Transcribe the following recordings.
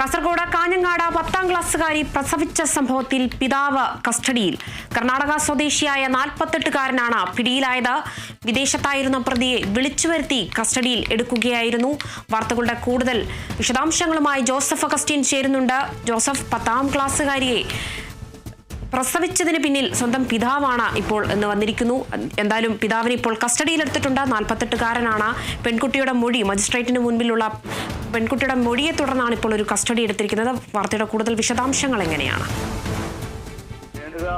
കാസർഗോഡ് കാഞ്ഞങ്ങാട് പത്താം ക്ലാസ്സുകാരി പ്രസവിച്ച സംഭവത്തിൽ പിതാവ് കസ്റ്റഡിയിൽ. കർണാടക സ്വദേശിയായ നാൽപ്പത്തെട്ടുകാരനാണ് പിടിയിലായത്. വിദേശത്തായിരുന്ന പ്രതിയെ വിളിച്ചു വരുത്തി കസ്റ്റഡിയിൽ എടുക്കുകയായിരുന്നു. വാർത്തകളുടെ കൂടുതൽ വിശദാംശങ്ങളുമായി ജോസഫ് അഗസ്റ്റിൻ ചേരുന്നുണ്ട്. ജോസഫ് പത്താം ക്ലാസ്സുകാരിയെ പ്രസവിച്ചതിന് പിന്നിൽ സ്വന്തം പിതാവാണ് ഇപ്പോൾ എന്ന് വന്നിരിക്കുന്നു. എന്തായാലും പിതാവിനെ ഇപ്പോൾ കസ്റ്റഡിയിലെടുത്തിട്ടുണ്ട് നാൽപ്പത്തെട്ടുകാരനാണ്. പെൺകുട്ടിയുടെ മൊഴി മജിസ്ട്രേറ്റിന് മുൻപിലുള്ള പെൺകുട്ടിയുടെ മൊഴിയെ തുടർന്നാണ് ഇപ്പോൾ ഒരു കസ്റ്റഡി എടുത്തിരിക്കുന്നത്. വാർത്തയുടെ കൂടുതൽ വിശദാംശങ്ങൾ എങ്ങനെയാണ്?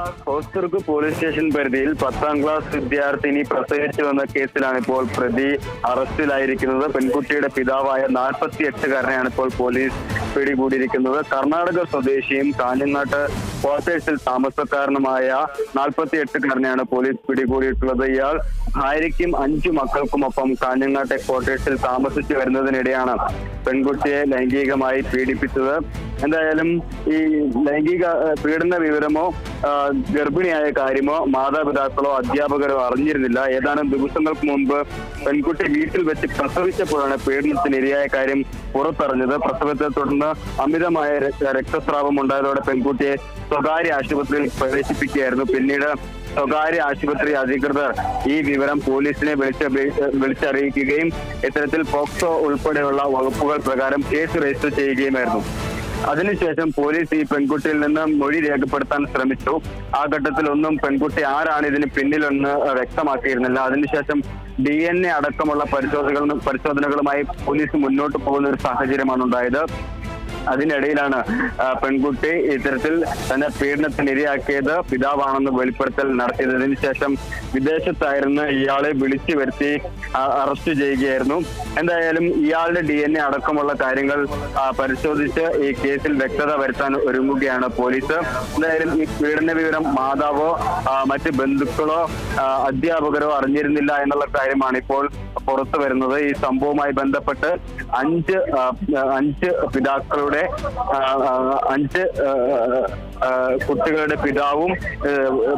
രേണുക പോലീസ് സ്റ്റേഷൻ പരിധിയിൽ പത്താം ക്ലാസ് വിദ്യാർത്ഥിനി പ്രസവിച്ചു വന്ന കേസിലാണ് ഇപ്പോൾ പ്രതി അറസ്റ്റിലായിരിക്കുന്നത്. പെൺകുട്ടിയുടെ പിതാവായ നാൽപ്പത്തി എട്ടുകാരനെയാണ് ഇപ്പോൾ പോലീസ് പിടികൂടിയിരിക്കുന്നത്. കർണാടക സ്വദേശിയും കാഞ്ഞങ്ങാട്ട് ക്വാർട്ടേഴ്സിൽ താമസക്കാരനുമായ നാൽപ്പത്തി എട്ടുകാരനെയാണ് പോലീസ് പിടികൂടിയിട്ടുള്ളത്. ഇയാൾ ഭാര്യയ്ക്കും അഞ്ചു മക്കൾക്കുമൊപ്പം കാഞ്ഞങ്ങാട്ടെ ക്വാർട്ടേഴ്സിൽ താമസിച്ചു വരുന്നതിനിടെയാണ് പെൺകുട്ടിയെ ലൈംഗികമായി പീഡിപ്പിച്ചത്. എന്തായാലും ഈ ലൈംഗിക പീഡന വിവരമോ ഗർഭിണിയായ കാര്യമോ മാതാപിതാക്കളോ അധ്യാപകരോ അറിഞ്ഞിരുന്നില്ല. ഏതാനും ദിവസങ്ങൾക്ക് മുമ്പ് പെൺകുട്ടി വീട്ടിൽ വെച്ച് പ്രസവിച്ചപ്പോഴാണ് പീഡനത്തിന് ഇരയായ കാര്യം പുറത്തറിഞ്ഞത്. പ്രസവത്തെ തുടർന്ന് അമിതമായ രക്തസ്രാവം ഉണ്ടായതോടെ പെൺകുട്ടിയെ സ്വകാര്യ ആശുപത്രിയിൽ പ്രവേശിപ്പിക്കുകയായിരുന്നു. പിന്നീട് സ്വകാര്യ ആശുപത്രി അധികൃതർ ഈ വിവരം പോലീസിനെ വിളിച്ച് വിളിച്ചറിയിക്കുകയും ഇത്തരത്തിൽ പോക്സോ ഉൾപ്പെടെയുള്ള വകുപ്പുകൾ പ്രകാരം കേസ് രജിസ്റ്റർ ചെയ്യുകയുമായിരുന്നു. അതിനുശേഷം പോലീസ് ഈ പെൺകുട്ടിയിൽ നിന്ന് മൊഴി രേഖപ്പെടുത്താൻ ശ്രമിച്ചു. ആ ഘട്ടത്തിൽ ഒന്നും പെൺകുട്ടി ആരാണ് ഇതിന് പിന്നിലെന്ന് വ്യക്തമാക്കിയിരുന്നില്ല. അതിനുശേഷം ഡി എൻ എ അടക്കമുള്ള പരിശോധനകളും പരിശോധനകളുമായി പോലീസ് മുന്നോട്ട് പോകുന്ന ഒരു സാഹചര്യമാണ് ഉണ്ടായത് അതിനിടയിലാണ് പെൺകുട്ടി ഇത്തരത്തിൽ തന്നെ പീഡനത്തിന് ഇരയാക്കിയത്. പിതാവാണെന്ന് വെളിപ്പെടുത്തൽ നടത്തിയതിന് ശേഷം വിദേശത്തായിരുന്ന ഇയാളെ വിളിച്ചു വരുത്തി അറസ്റ്റ് ചെയ്യുകയായിരുന്നു. എന്തായാലും ഇയാളുടെ ഡി എൻ എ അടക്കമുള്ള കാര്യങ്ങൾ പരിശോധിച്ച് ഈ കേസിൽ വ്യക്തത വരുത്താൻ ഒരുങ്ങുകയാണ് പോലീസ്. എന്തായാലും ഈ പീഡന വിവരം മാതാവോ മറ്റ് ബന്ധുക്കളോ അധ്യാപകരോ അറിഞ്ഞിരുന്നില്ല എന്നുള്ള കാര്യമാണ് ഇപ്പോൾ പുറത്തു വരുന്നത്. ഈ സംഭവവുമായി ബന്ധപ്പെട്ട് അഞ്ച് അഞ്ച് പിതാക്കളുടെ അഞ്ച് കുട്ടികളുടെ പിതാവും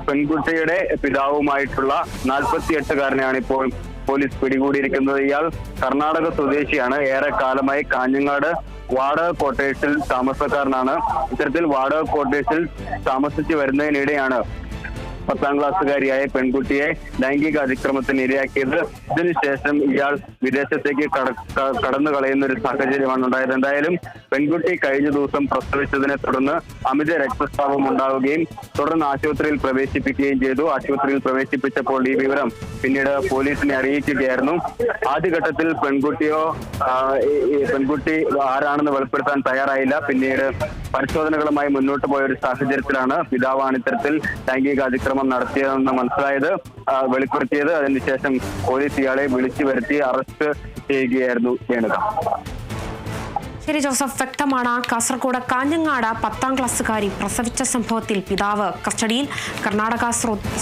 പെൺകുട്ടിയുടെ പിതാവുമായിട്ടുള്ള നാൽപ്പത്തി എട്ടുകാരനെയാണ് ഇപ്പോൾ പോലീസ് പിടികൂടിയിരിക്കുന്നത്. ഇയാൾ കർണാടക സ്വദേശിയാണ്. ഏറെ കാലമായി കാഞ്ഞങ്ങാട് വാടക ക്വാർട്ടേഴ്സിൽ താമസക്കാരനാണ്. ഇത്തരത്തിൽ വാടക ക്വാർട്ടേഴ്സിൽ താമസിച്ചു വരുന്നതിനിടെയാണ് പത്താം ക്ലാസ്സുകാരിയായ പെൺകുട്ടിയെ ലൈംഗിക അതിക്രമത്തിന് ഇരയാക്കിയത്. ഇതിനുശേഷം ഇയാൾ വിദേശത്തേക്ക് കടന്നു കളയുന്ന ഒരു സാഹചര്യമാണ് ഉണ്ടായത്. എന്തായാലും പെൺകുട്ടി കഴിഞ്ഞ ദിവസം പ്രസവിച്ചതിനെ തുടർന്ന് അമിത രക്തസ്രാവം ഉണ്ടാവുകയും തുടർന്ന് ആശുപത്രിയിൽ പ്രവേശിപ്പിക്കുകയും ചെയ്തു. ആശുപത്രിയിൽ പ്രവേശിപ്പിച്ചപ്പോൾ ഈ വിവരം പിന്നീട് പോലീസിനെ അറിയിക്കുകയായിരുന്നു. ആദ്യഘട്ടത്തിൽ പെൺകുട്ടിയോ പെൺകുട്ടി ആരാണെന്ന് വെളിപ്പെടുത്താൻ തയ്യാറായില്ല. പിന്നീട് പരിശോധനകളുമായി മുന്നോട്ട് പോയ ഒരു സാഹചര്യത്തിലാണ് പിതാവാണ് ഇത്തരത്തിൽ ലൈംഗിക അതിക്രമം നടത്തിയതെന്ന് മനസ്സിലായത് വെളിപ്പെടുത്തിയത്. അതിനുശേഷം പോലീസ് ഇയാളെ വിളിച്ചു വരുത്തി അറസ്റ്റ് ചെയ്യുകയായിരുന്നു വേണുക. ശരി ജോസഫ് വ്യക്തമാണ്. കാസർഗോഡ് കാഞ്ഞങ്ങാട് പത്താം ക്ലാസ്സുകാരി പ്രസവിച്ച സംഭവത്തിൽ പിതാവ് കസ്റ്റഡിയിൽ കർണാടക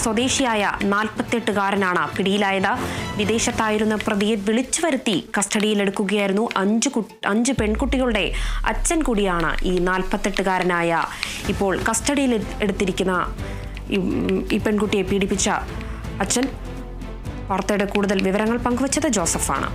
സ്വദേശിയായ നാൽപ്പത്തെട്ടുകാരനാണ് പിടിയിലായത്. വിദേശത്തായിരുന്ന പ്രതിയെ വിളിച്ചു വരുത്തി കസ്റ്റഡിയിലെടുക്കുകയായിരുന്നു അഞ്ച് അഞ്ച് പെൺകുട്ടികളുടെ അച്ഛൻ കൂടിയാണ് ഈ നാൽപ്പത്തെട്ടുകാരനായ. ഇപ്പോൾ കസ്റ്റഡിയിൽ എടുത്തിരിക്കുന്ന ഈ പെൺകുട്ടിയെ പീഡിപ്പിച്ച അച്ഛൻ വാർത്തയുടെ കൂടുതൽ വിവരങ്ങൾ പങ്കുവച്ചത് ജോസഫാണ്.